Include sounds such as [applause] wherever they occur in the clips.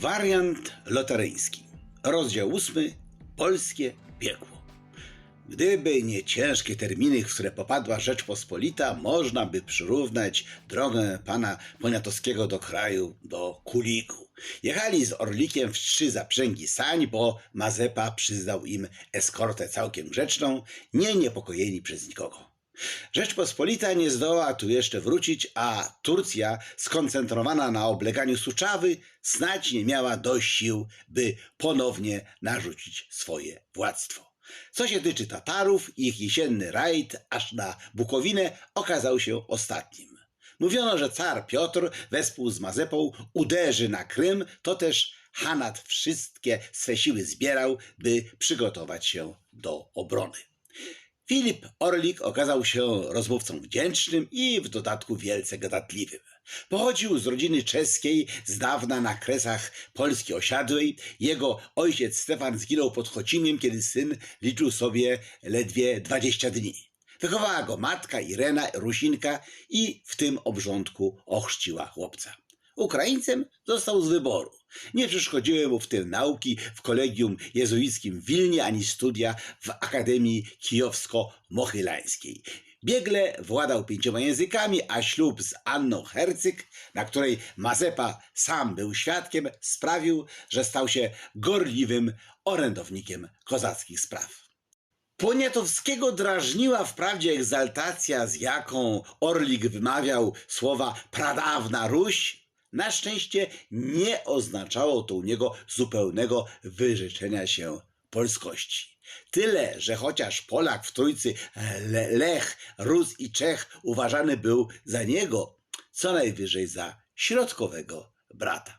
Wariant loteryjski. Rozdział ósmy. Polskie piekło. Gdyby nie ciężkie terminy, w które popadła Rzeczpospolita, można by przyrównać drogę pana Poniatowskiego do kraju, do Kuliku. Jechali z Orlikiem w trzy zaprzęgi sań, bo Mazepa przyznał im eskortę całkiem grzeczną, nie niepokojeni przez nikogo. Rzeczpospolita nie zdołała tu jeszcze wrócić, a Turcja, skoncentrowana na obleganiu Suczawy, snać nie miała dość sił, by ponownie narzucić swoje władztwo. Co się tyczy Tatarów, ich jesienny rajd aż na Bukowinę okazał się ostatnim. Mówiono, że car Piotr wespół z Mazepą uderzy na Krym, to też Hanat wszystkie swe siły zbierał, by przygotować się do obrony. Filip Orlik okazał się rozmówcą wdzięcznym i w dodatku wielce gadatliwym. Pochodził z rodziny czeskiej, z dawna na kresach Polski osiadłej. Jego ojciec Stefan zginął pod Chocimiem, kiedy syn liczył sobie ledwie 20 dni. Wychowała go matka Irena Rusinka i w tym obrządku ochrzciła chłopca. Ukraińcem został z wyboru. Nie przeszkodziły mu w tym nauki w kolegium jezuickim w Wilnie ani studia w Akademii Kijowsko-Mochylańskiej. Biegle władał pięcioma językami, a ślub z Anną Hercyk, na której Mazepa sam był świadkiem, sprawił, że stał się gorliwym orędownikiem kozackich spraw. Poniatowskiego drażniła wprawdzie egzaltacja, z jaką Orlik wymawiał słowa pradawna Ruś. Na szczęście nie oznaczało to u niego zupełnego wyrzeczenia się polskości. Tyle, że chociaż Polak w trójcy Le Lech, Rus i Czech uważany był za niego, co najwyżej za środkowego brata.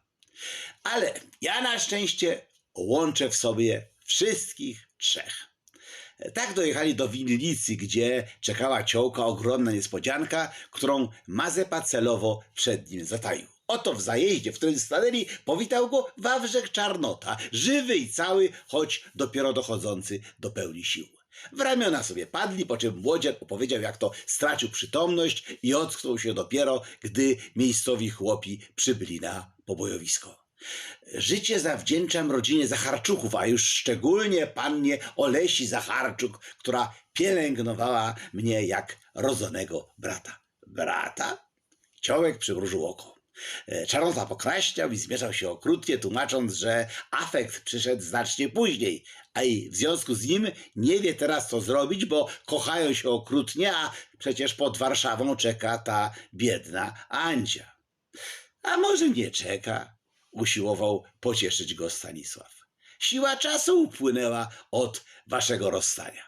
Ale ja na szczęście łączę w sobie wszystkich trzech. Tak dojechali do winnicy, gdzie czekała ciołka ogromna niespodzianka, którą Mazepa celowo przed nim zataił. Oto w zajeździe, w którym stanęli, powitał go Wawrzek Czarnota, żywy i cały, choć dopiero dochodzący do pełni sił. W ramiona sobie padli, po czym młodzian opowiedział, jak to stracił przytomność i ocknął się dopiero, gdy miejscowi chłopi przybyli na pobojowisko. Życie zawdzięczam rodzinie Zacharczuków, a już szczególnie pannie Olesi Zacharczuk, która pielęgnowała mnie jak rodzonego brata. Brata? Ciołek przymrużył oko. E, Czarnota pokraśniał i zmierzał się okrutnie, tłumacząc, że afekt przyszedł znacznie później, a i w związku z nim nie wie teraz co zrobić, bo kochają się okrutnie, a przecież pod Warszawą czeka ta biedna Andzia. A może nie czeka? Usiłował pocieszyć go Stanisław. Siła czasu upłynęła od waszego rozstania.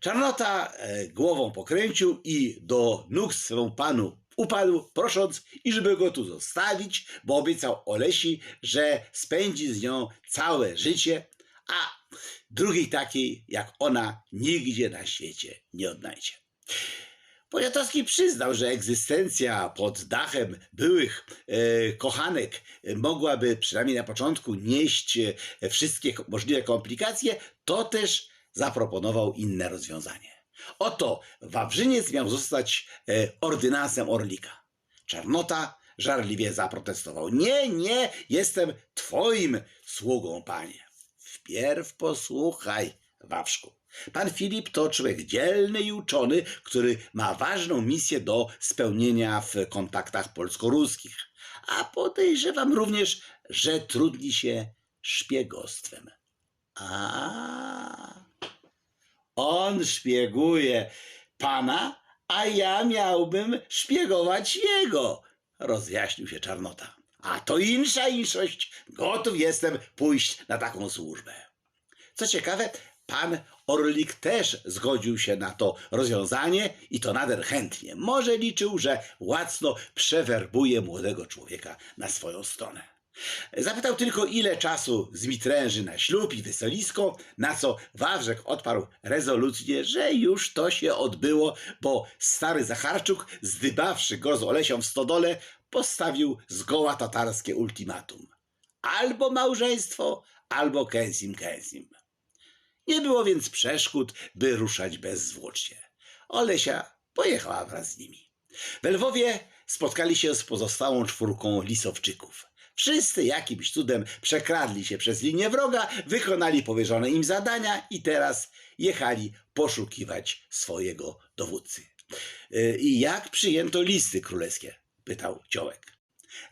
Czarnota e, głową pokręcił i do nóg swemu panu upadł, prosząc, iżby go tu zostawić, bo obiecał Olesi, że spędzi z nią całe życie, a drugiej takiej jak ona nigdzie na świecie nie odnajdzie. Poniatowski przyznał, że egzystencja pod dachem byłych e, kochanek mogłaby przynajmniej na początku nieść e, wszystkie możliwe komplikacje, to też zaproponował inne rozwiązanie. Oto Wawrzyniec miał zostać e, ordynansem Orlika. Czarnota żarliwie zaprotestował. Nie, nie, jestem twoim sługą, panie. Wpierw posłuchaj, Wawrzku. Pan Filip to człowiek dzielny i uczony, który ma ważną misję do spełnienia w kontaktach polsko-ruskich. A podejrzewam również, że trudni się szpiegostwem. A, on szpieguje pana, a ja miałbym szpiegować jego, rozjaśnił się Czarnota. A to insza inszość. Gotów jestem pójść na taką służbę. Co ciekawe, pan Orlik też zgodził się na to rozwiązanie i to nader chętnie. Może liczył, że łacno przewerbuje młodego człowieka na swoją stronę. Zapytał tylko, ile czasu zmitręży na ślub i weselisko, na co Wawrzek odparł rezolutnie, że już to się odbyło, bo stary Zacharczuk, zdybawszy go z Olesią w stodole, postawił zgoła tatarskie ultimatum. Albo małżeństwo, albo kęsim kęsim. Nie było więc przeszkód, by ruszać bezzwłocznie. Olesia pojechała wraz z nimi. We Lwowie spotkali się z pozostałą czwórką lisowczyków. Wszyscy jakimś cudem przekradli się przez linię wroga, wykonali powierzone im zadania i teraz jechali poszukiwać swojego dowódcy. Y, I jak przyjęto listy królewskie? pytał Ciołek.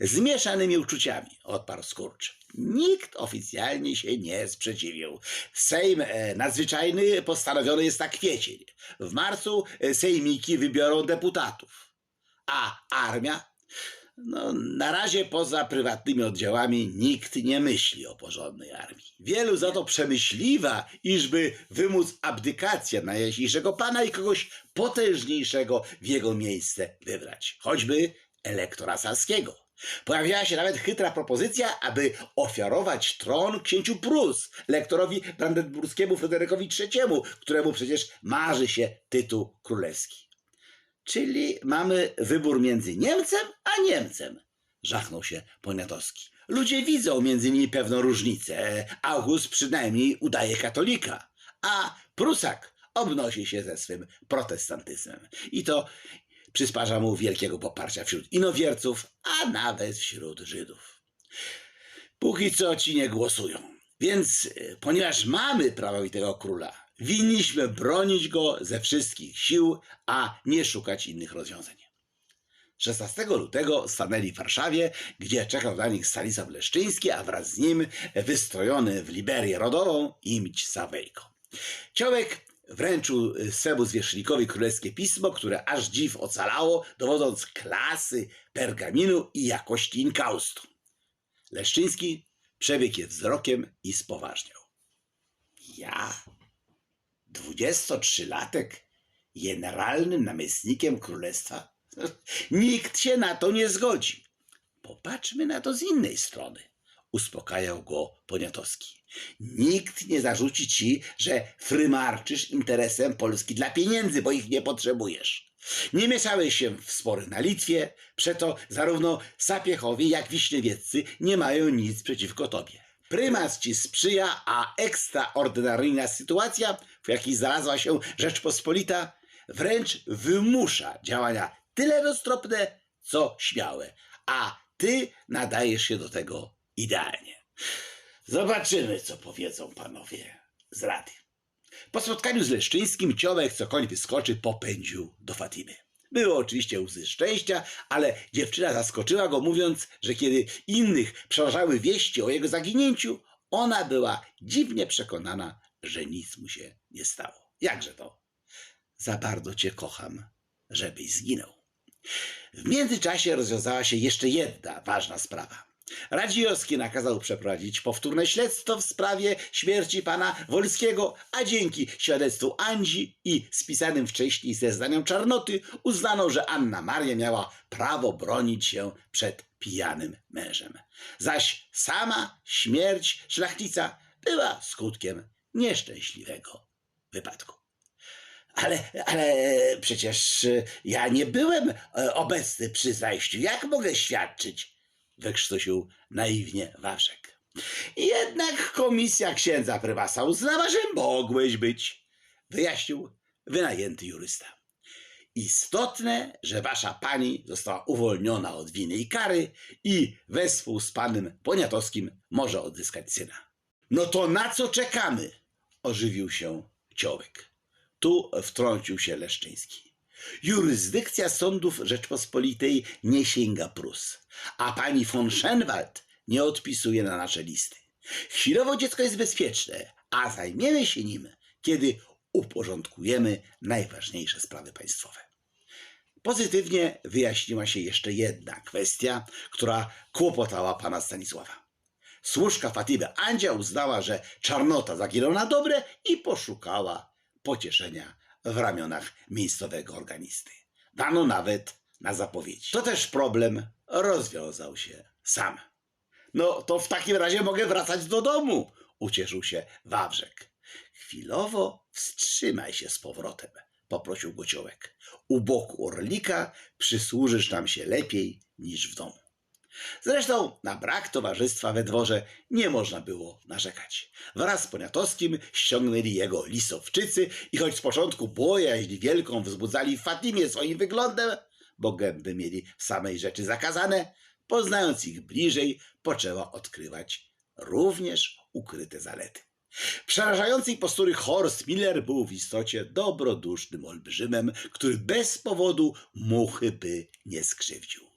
Z mieszanymi uczuciami, odparł Skurcz. Nikt oficjalnie się nie sprzeciwił. Sejm e, nadzwyczajny postanowiony jest na kwiecień. W marcu e, sejmiki wybiorą deputatów. A armia? No, na razie poza prywatnymi oddziałami nikt nie myśli o porządnej armii. Wielu za to przemyśliwa, iżby wymóc abdykację najjaśniejszego pana i kogoś potężniejszego w jego miejsce wybrać. Choćby elektora Salskiego. Pojawiła się nawet chytra propozycja, aby ofiarować tron księciu Prus, lektorowi brandenburskiemu Fryderykowi III, któremu przecież marzy się tytuł królewski. Czyli mamy wybór między Niemcem a Niemcem, żachnął się Poniatowski. Ludzie widzą między nimi pewną różnicę. August przynajmniej udaje katolika, a Prusak obnosi się ze swym protestantyzmem. I to przysparza mu wielkiego poparcia wśród inowierców, a nawet wśród Żydów. Póki co ci nie głosują. Więc, e, ponieważ mamy prawowitego króla, winniśmy bronić go ze wszystkich sił, a nie szukać innych rozwiązań. 16 lutego stanęli w Warszawie, gdzie czekał na nich Stanisław Leszczyński, a wraz z nim wystrojony w Liberię Rodową Imć Sawejko. Ciołek wręczył swemu zwierzchnikowi królewskie pismo, które aż dziw ocalało, dowodząc klasy pergaminu i jakości inkaustu. Leszczyński przebiegł je wzrokiem i spoważniał. Ja, 23-latek, generalnym namiestnikiem królestwa? [laughs] Nikt się na to nie zgodzi. Popatrzmy na to z innej strony, uspokajał go Poniatowski. Nikt nie zarzuci ci, że frymarczysz interesem Polski dla pieniędzy, bo ich nie potrzebujesz. Nie mieszałeś się w spory na Litwie, przeto zarówno Sapiechowie, jak Wiśniewieccy nie mają nic przeciwko tobie. Prymas ci sprzyja, a ekstraordynaryjna sytuacja, w jakiej znalazła się Rzeczpospolita, wręcz wymusza działania tyle roztropne, co śmiałe, a ty nadajesz się do tego idealnie. Zobaczymy, co powiedzą panowie z rady. Po spotkaniu z Leszczyńskim Ciołek, co koń wyskoczy, popędził do Fatimy. Było oczywiście łzy szczęścia, ale dziewczyna zaskoczyła go, mówiąc, że kiedy innych przeważały wieści o jego zaginięciu, ona była dziwnie przekonana, że nic mu się nie stało. Jakże to? Za bardzo cię kocham, żebyś zginął. W międzyczasie rozwiązała się jeszcze jedna ważna sprawa. Radziowski nakazał przeprowadzić powtórne śledztwo w sprawie śmierci pana Wolskiego, a dzięki świadectwu Andzi i spisanym wcześniej zeznaniom Czarnoty uznano, że Anna Maria miała prawo bronić się przed pijanym mężem. Zaś sama śmierć szlachcica była skutkiem nieszczęśliwego wypadku. Ale, ale przecież ja nie byłem e, obecny przy zajściu. Jak mogę świadczyć? wykrztusił naiwnie Waszek. Jednak komisja księdza prywasa uznała, że mogłeś być, wyjaśnił wynajęty jurysta. Istotne, że wasza pani została uwolniona od winy i kary i wespół z panem Poniatowskim może odzyskać syna. No to na co czekamy? Ożywił się Ciołek. Tu wtrącił się Leszczyński. Jurysdykcja sądów Rzeczpospolitej nie sięga Prus, a pani von Schenwald nie odpisuje na nasze listy. Chwilowo dziecko jest bezpieczne, a zajmiemy się nim, kiedy uporządkujemy najważniejsze sprawy państwowe. Pozytywnie wyjaśniła się jeszcze jedna kwestia, która kłopotała pana Stanisława. Służka Fatimy Andzia uznała, że czarnota zaginął na dobre i poszukała pocieszenia w ramionach miejscowego organisty. Dano nawet na zapowiedź. To też problem rozwiązał się sam. No to w takim razie mogę wracać do domu, ucieszył się Wawrzek. Chwilowo wstrzymaj się z powrotem, poprosił Gociołek. U boku Orlika przysłużysz nam się lepiej niż w domu. Zresztą na brak towarzystwa we dworze nie można było narzekać. Wraz z Poniatowskim ściągnęli jego lisowczycy i choć z początku bojaźń wielką wzbudzali Fatimie swoim wyglądem, bo gęby mieli w samej rzeczy zakazane, poznając ich bliżej, poczęła odkrywać również ukryte zalety. Przerażającej postury Horst Miller był w istocie dobrodusznym olbrzymem, który bez powodu muchy by nie skrzywdził.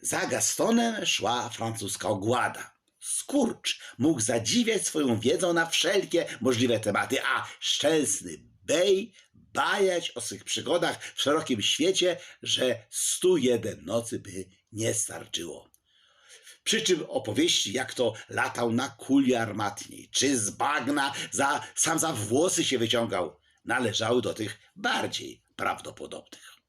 Za Gastonem szła francuska ogłada. Skurcz mógł zadziwiać swoją wiedzą na wszelkie możliwe tematy, a szczęsny Bej bajać o swych przygodach w szerokim świecie, że stu jeden nocy by nie starczyło. Przy czym opowieści, jak to latał na kuli armatniej, czy z bagna za, sam za włosy się wyciągał, należały do tych bardziej prawdopodobnych.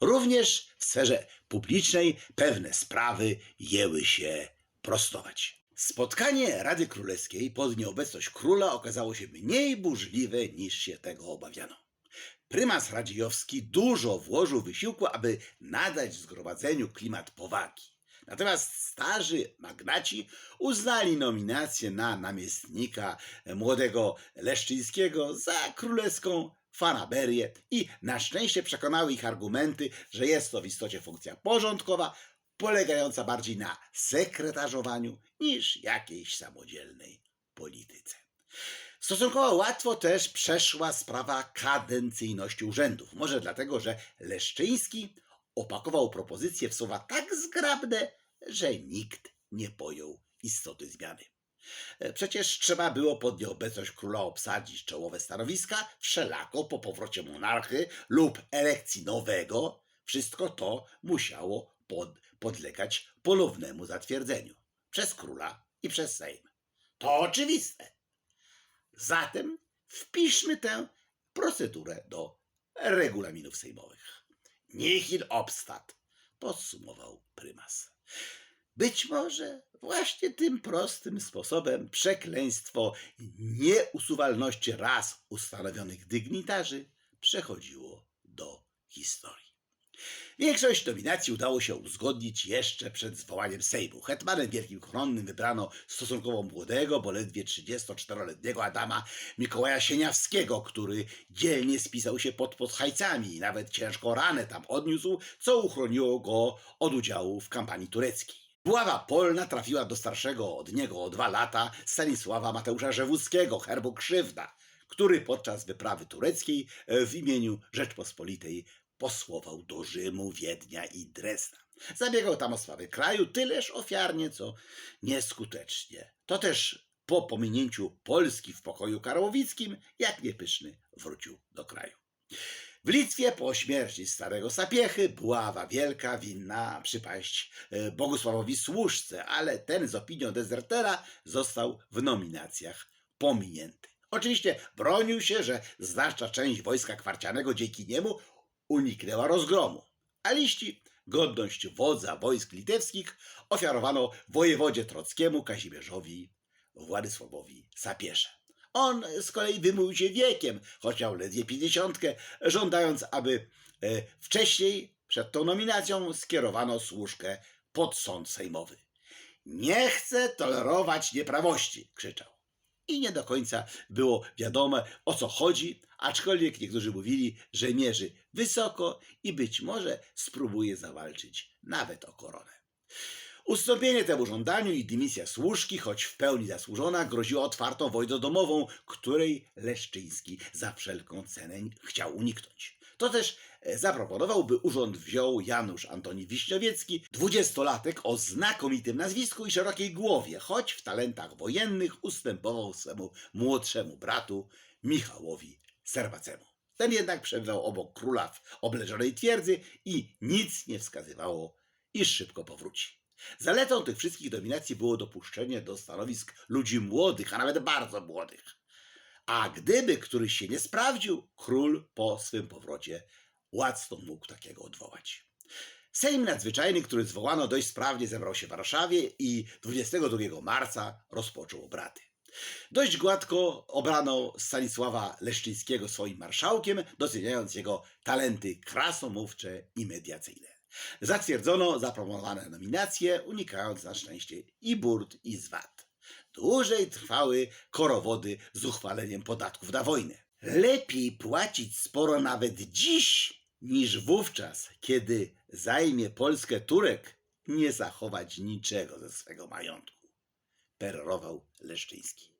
Również w sferze publicznej pewne sprawy jęły się prostować. Spotkanie Rady Królewskiej pod nieobecność króla okazało się mniej burzliwe niż się tego obawiano. Prymas Radziejowski dużo włożył wysiłku, aby nadać zgromadzeniu klimat powagi. Natomiast starzy magnaci uznali nominację na namiestnika młodego Leszczyńskiego za królewską fanaberię i na szczęście przekonały ich argumenty, że jest to w istocie funkcja porządkowa, polegająca bardziej na sekretarzowaniu niż jakiejś samodzielnej polityce. Stosunkowo łatwo też przeszła sprawa kadencyjności urzędów. Może dlatego, że Leszczyński opakował propozycje w słowa tak zgrabne, że nikt nie pojął istoty zmiany. E, Przecież trzeba było pod nieobecność króla obsadzić czołowe stanowiska, wszelako po powrocie monarchy lub elekcji nowego. Wszystko to musiało pod, podlegać ponownemu zatwierdzeniu przez króla i przez Sejm. To oczywiste. Zatem wpiszmy tę procedurę do regulaminów sejmowych. Nihil obstat, podsumował prymas. Być może właśnie tym prostym sposobem przekleństwo nieusuwalności raz ustanowionych dygnitarzy przechodziło do historii. Większość nominacji udało się uzgodnić jeszcze przed zwołaniem Sejmu. Hetmanem Wielkim Koronnym wybrano stosunkowo młodego, bo ledwie 34-letniego Adama Mikołaja Sieniawskiego, który dzielnie spisał się pod podhajcami i nawet ciężko ranę tam odniósł, co uchroniło go od udziału w kampanii tureckiej. Buława polna trafiła do starszego od niego o dwa lata Stanisława Mateusza Rzewuckiego, herbu Krzywda, który podczas wyprawy tureckiej e, w imieniu Rzeczpospolitej posłował do Rzymu, Wiednia i Dresda. Zabiegał tam o sprawę kraju tyleż ofiarnie, co nieskutecznie. To też po pominięciu Polski w pokoju karłowickim, jak niepyszny wrócił do kraju. W Litwie po śmierci starego Sapiechy Buława Wielka winna przypaść e, Bogusławowi Służce, ale ten z opinią dezertera został w nominacjach pominięty. Oczywiście bronił się, że znaczna część wojska kwarcianego dzięki niemu uniknęła rozgromu, a liści godność wodza wojsk litewskich ofiarowano wojewodzie trockiemu Kazimierzowi Władysławowi Sapiesze. On z kolei wymówił się wiekiem, choć miał ledwie pięćdziesiątkę, żądając, aby e, wcześniej, przed tą nominacją, skierowano służkę pod sąd sejmowy. Nie chcę tolerować nieprawości, krzyczał. I nie do końca było wiadome, o co chodzi, aczkolwiek niektórzy mówili, że mierzy wysoko i być może spróbuje zawalczyć nawet o koronę. Ustąpienie temu żądaniu i dymisja służki, choć w pełni zasłużona, groziła otwartą wojną domową, której Leszczyński za wszelką cenę chciał uniknąć. To też e, zaproponował, by urząd wziął Janusz Antoni Wiśniowiecki, dwudziestolatek o znakomitym nazwisku i szerokiej głowie, choć w talentach wojennych ustępował swemu młodszemu bratu Michałowi Serwacemu. Ten jednak przebywał obok króla w obleżonej twierdzy i nic nie wskazywało, iż szybko powróci. Zaletą tych wszystkich dominacji było dopuszczenie do stanowisk ludzi młodych, a nawet bardzo młodych. A gdyby któryś się nie sprawdził, król po swym powrocie łacno mógł takiego odwołać. Sejm nadzwyczajny, który zwołano dość sprawnie, zebrał się w Warszawie i 22 marca rozpoczął obrady. Dość gładko obrano Stanisława Leszczyńskiego swoim marszałkiem, doceniając jego talenty krasomówcze i mediacyjne. Zatwierdzono zaproponowane nominacje, unikając na szczęście i burt, i zwad. Dłużej trwały korowody z uchwaleniem podatków na wojnę. Lepiej płacić sporo nawet dziś, niż wówczas, kiedy zajmie Polskę Turek, nie zachować niczego ze swego majątku. Perorował Leszczyński.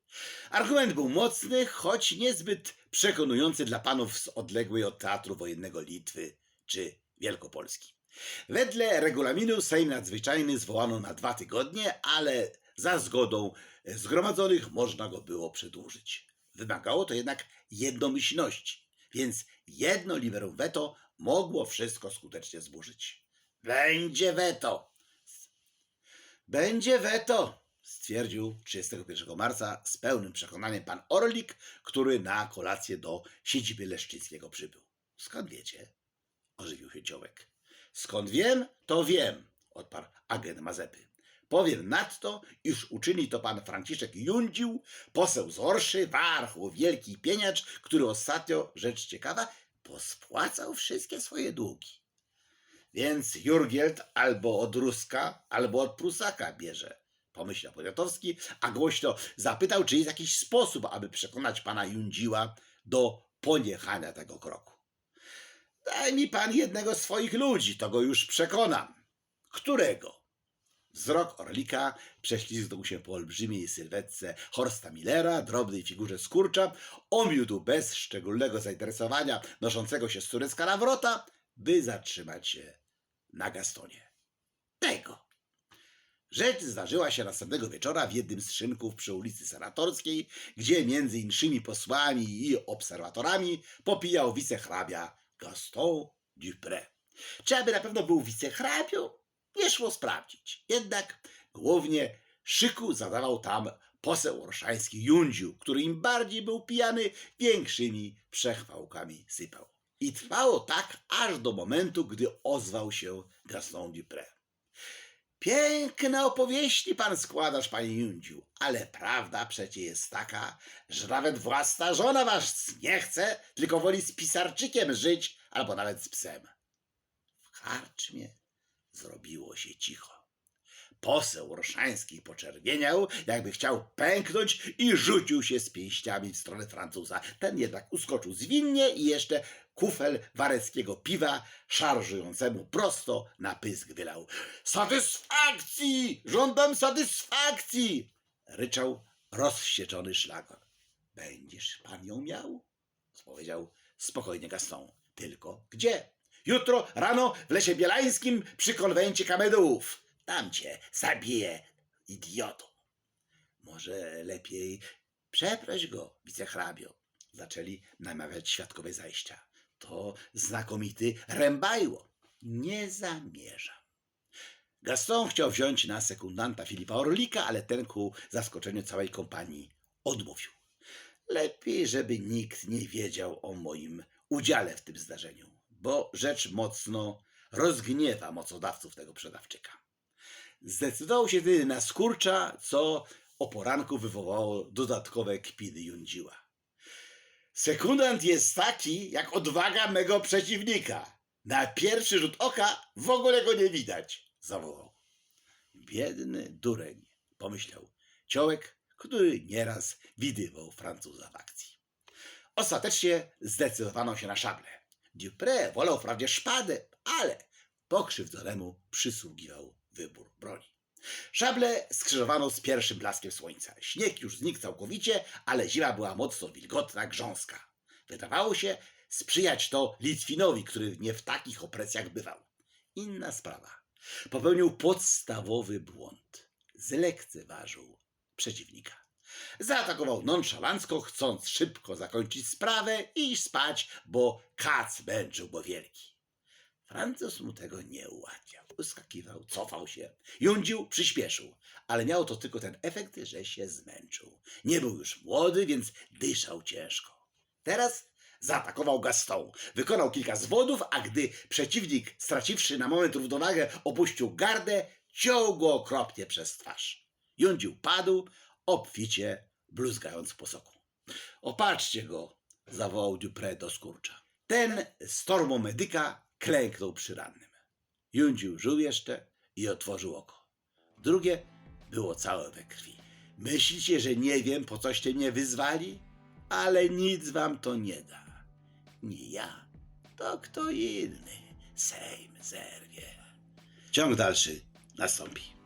Argument był mocny, choć niezbyt przekonujący dla panów z odległej od teatru wojennego Litwy czy Wielkopolski. Wedle regulaminu Sejm Nadzwyczajny zwołano na dwa tygodnie, ale za zgodą zgromadzonych można go było przedłużyć. Wymagało to jednak jednomyślności, więc jedno liberum veto mogło wszystko skutecznie zburzyć. Będzie weto! Będzie weto! stwierdził 31 marca z pełnym przekonaniem pan Orlik, który na kolację do siedziby Leszczyńskiego przybył. Skąd wiecie? ożywił się Ciołek. Skąd wiem, to wiem, odparł agent Mazepy. Powiem nadto, iż uczyni to pan Franciszek Jundził, poseł z Orszy, warchoł, wielki pieniacz, który ostatnio, rzecz ciekawa, pospłacał wszystkie swoje długi. Więc Jurgielt albo od Ruska, albo od Prusaka bierze, pomyślał Poniatowski, a głośno zapytał, czy jest jakiś sposób, aby przekonać pana Jundziła do poniechania tego kroku. Daj mi pan jednego z swoich ludzi, to go już przekonam. Którego? Wzrok Orlika prześlizgnął się po olbrzymiej sylwetce Horsta Millera, drobnej figurze skurcza, omiódł bez szczególnego zainteresowania noszącego się z turecka nawrota, by zatrzymać się na Gastonie. Tego! Rzecz zdarzyła się następnego wieczora w jednym z szynków przy ulicy Senatorskiej, gdzie między innymi posłami i obserwatorami popijał wicehrabia Gaston Dupré. Czy aby na pewno był wicehrabią? Nie szło sprawdzić. Jednak głównie szyku zadawał tam poseł orszański Jundziu, który im bardziej był pijany, większymi przechwałkami sypał. I trwało tak aż do momentu, gdy ozwał się Gaston Dupré. Piękne opowieści pan składasz, panie Jundziu, ale prawda przecie jest taka, że nawet własna żona was nie chce, tylko woli z pisarczykiem żyć, albo nawet z psem. W karczmie zrobiło się cicho. Poseł Roszański poczerwieniał, jakby chciał pęknąć i rzucił się z pięściami w stronę Francuza. Ten jednak uskoczył zwinnie i jeszcze kufel wareckiego piwa szarżującemu prosto na pysk wylał. Satysfakcji! Żądam satysfakcji! Ryczał rozwścieczony szlagor. Będziesz pan ją miał? Odpowiedział spokojnie Gaston. Tylko gdzie? Jutro rano w Lesie Bielańskim przy konwencie kamedułów. Tam cię zabiję, idioto. Może lepiej przeproś go, wicehrabio. Zaczęli namawiać świadkowie zajścia. To znakomity rębajło. Nie zamierzam. Gaston chciał wziąć na sekundanta Filipa Orlika, ale ten ku zaskoczeniu całej kompanii odmówił. Lepiej, żeby nikt nie wiedział o moim udziale w tym zdarzeniu, bo rzecz mocno rozgniewa mocodawców tego przedawczyka. Zdecydował się wtedy na skurcza, co o poranku wywołało dodatkowe kpiny Jundziła. Sekundant jest taki, jak odwaga mego przeciwnika. Na pierwszy rzut oka w ogóle go nie widać, zawołał. Biedny dureń, pomyślał ciołek, który nieraz widywał Francuza w akcji. Ostatecznie zdecydowano się na szable. Dupré wolał wprawdzie szpadę, ale pokrzywdzonemu przysługiwał wybór broni. Szable skrzyżowano z pierwszym blaskiem słońca. Śnieg już znikł całkowicie, ale zima była mocno wilgotna, grząska. Wydawało się sprzyjać to Litwinowi, który nie w takich opresjach bywał. Inna sprawa. Popełnił podstawowy błąd. Zlekceważył przeciwnika. Zaatakował nonszalancko, chcąc szybko zakończyć sprawę i spać, bo kac męczył go wielki. Francuz mu tego nie ułatwiał. Uskakiwał, cofał się. Jundził przyspieszył, ale miało to tylko ten efekt, że się zmęczył. Nie był już młody, więc dyszał ciężko. Teraz zaatakował Gaston. Wykonał kilka zwodów, a gdy przeciwnik, straciwszy na moment równowagę, opuścił gardę, ciął go okropnie przez twarz. Jundził padł, obficie bluzgając po soku. Opatrzcie go, zawołał Dupré do skurcza. Ten z torbą medyka klęknął przy rannym. Jundził żył jeszcze i otworzył oko. Drugie było całe we krwi. Myślicie, że nie wiem, po coście mnie wyzwali? Ale nic wam to nie da. Nie ja, to kto inny. Sejm zerwie. Ciąg dalszy nastąpi.